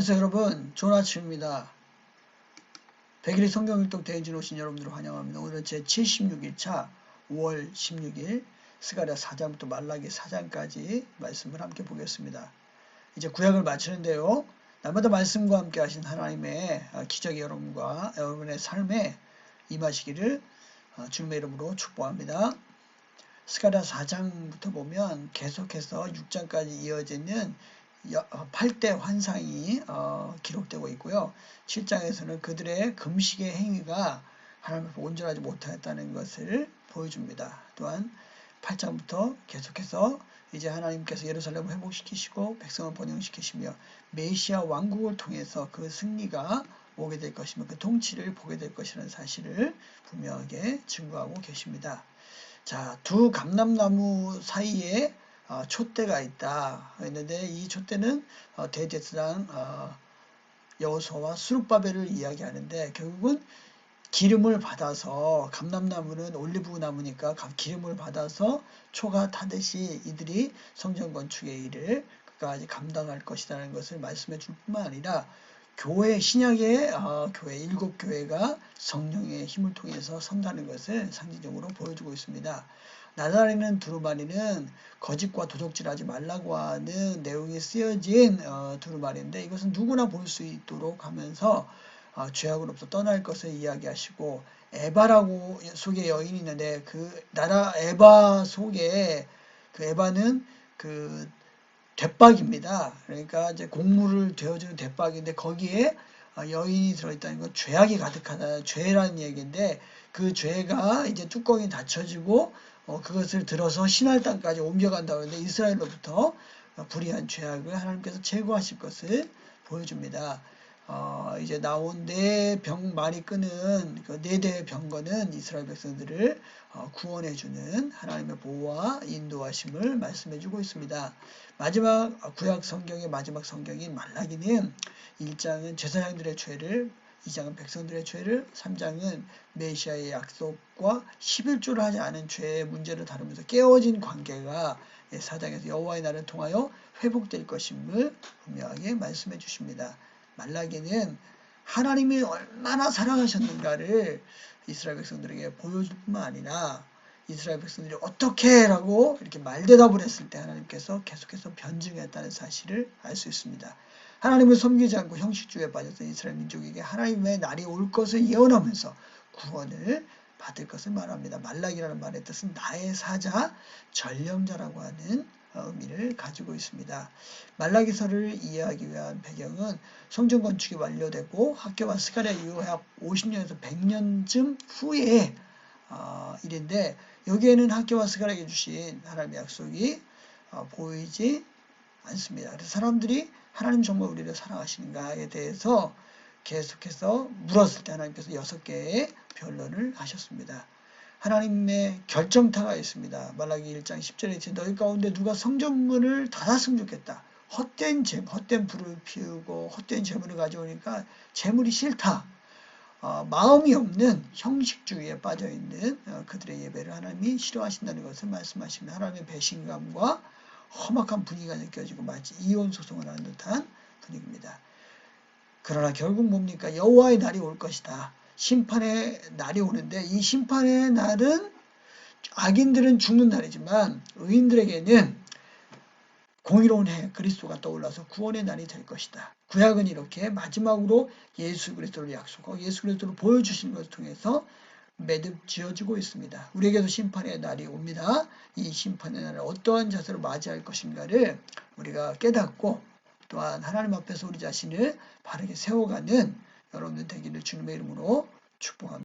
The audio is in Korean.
안녕하세요 여러분 좋은 아침입니다. 백일이 성경일동 대행진 오신 여러분들을 환영합니다. 오늘은 제 76일차 5월 16일 스가랴 4장부터 말라기 4장까지 말씀을 함께 보겠습니다. 이제 구약을 마치는데요. 날마다 말씀과 함께 하신 하나님의 기적이 여러분과 여러분의 삶에 임하시기를 주님의 이름으로 축복합니다. 스가랴 4장부터 보면 계속해서 6장까지 이어지는 8대 환상이 어, 기록되고 있고요. 7장에서는 그들의 금식의 행위가 하나님 앞에 온전하지 못하였다는 것을 보여줍니다. 또한 8장부터 계속해서 이제 하나님께서 예루살렘을 회복시키시고 백성을 번영시키시며 메시아 왕국을 통해서 그 승리가 오게 될 것이며 그 통치를 보게 될 것이라는 사실을 분명하게 증거하고 계십니다. 자, 두 감람나무 사이에 어, 촛대가 있다 했는데 이 촛대는 어, 대제사장 어, 여호수아와 수룹바벨을 이야기하는데 결국은 기름을 받아서 감람나무는 올리브 나무니까 기름을 받아서 초가 타듯이 이들이 성전 건축의 일을 끝까지 감당할 것이라는 것을 말씀해 줄 뿐만 아니라 교회 신약의 어, 교회 일곱 교회가 성령의 힘을 통해서 선다는 것을 상징적으로 보여주고 있습니다. 나사렛는 두루마리는 거짓과 도적질하지 말라고 하는 내용이 쓰여진 어, 두루마리인데 이것은 누구나 볼 수 있도록 하면서 어, 죄악으로부터 떠날 것을 이야기하시고 에바라고 속에 여인이 있는데 그 나라 에바 속에 그 에바는 그 대박입니다. 그러니까 이제 곡물을 되어주는 대박인데 거기에 어, 여인이 들어있다는 건 죄악이 가득하다. 죄라는 얘기인데 그 죄가 이제 뚜껑이 닫혀지고 어, 그것을 들어서 신할 땅까지 옮겨간다고 하는데 이스라엘로부터 불의한 죄악을 하나님께서 제거하실 것을 보여줍니다. 어, 이제 나온 네 병 많이 끄는 그 네 대의 병거는 이스라엘 백성들을 어, 구원해주는 하나님의 보호와 인도하심을 말씀해주고 있습니다. 마지막 구약 성경의 마지막 성경인 말라기는 1장은 제사장들의 죄를 2장은 백성들의 죄를, 3장은 메시아의 약속과 11조를 하지 않은 죄의 문제를 다루면서 깨어진 관계가 4장에서 여호와의 날을 통하여 회복될 것임을 분명하게 말씀해 주십니다. 말라기는 하나님이 얼마나 사랑하셨는가를 이스라엘 백성들에게 보여줄 뿐만 아니라 이스라엘 백성들이 어떻게 라고 이렇게 말대답을 했을 때 하나님께서 계속해서 변증했다는 사실을 알 수 있습니다. 하나님을 섬기지 않고 형식주의에 빠져서 이스라엘 민족에게 하나님의 날이 올 것을 예언하면서 구원을 받을 것을 말합니다. 말락이라는 말의 뜻은 나의 사자, 전령자라고 하는 의미를 가지고 있습니다. 말라기서를 이해하기 위한 배경은 성전 건축이 완료되고 학교와 스가랴 이후 약 50년에서 100년쯤 후에 어, 일인데 여기에는 학교와 스가랴에게 주신 하나님의 약속이 어, 보이지 않습니다. 그래서 사람들이 하나님 정말 우리를 사랑하시는가에 대해서 계속해서 물었을 때 하나님께서 여섯 개의 변론을 하셨습니다. 하나님의 결정타가 있습니다. 말라기 1장 10절에 너희 가운데 누가 성전문을 닫았으면 좋겠다. 헛된 재 헛된 불을 피우고 헛된 재물을 가져오니까 재물이 싫다. 어, 마음이 없는 형식주의에 빠져 있는 어, 그들의 예배를 하나님이 싫어하신다는 것을 말씀하십니다. 하나님의 배신감과 험악한 분위기가 느껴지고 마치 이혼 소송을 하는 듯한 분위기입니다. 그러나 결국 뭡니까? 여호와의 날이 올 것이다. 심판의 날이 오는데 이 심판의 날은 악인들은 죽는 날이지만 의인들에게는 공의로운 해 그리스도가 떠올라서 구원의 날이 될 것이다. 구약은 이렇게 마지막으로 예수 그리스도를 약속하고 예수 그리스도를 보여주신 것을 통해서 매듭 지어지고 있습니다. 우리에게도 심판의 날이 옵니다. 이 심판의 날을 어떠한 자세로 맞이할 것인가를 우리가 깨닫고 또한 하나님 앞에서 우리 자신을 바르게 세워가는 여러분들 되기를 주님의 이름으로 축복합니다.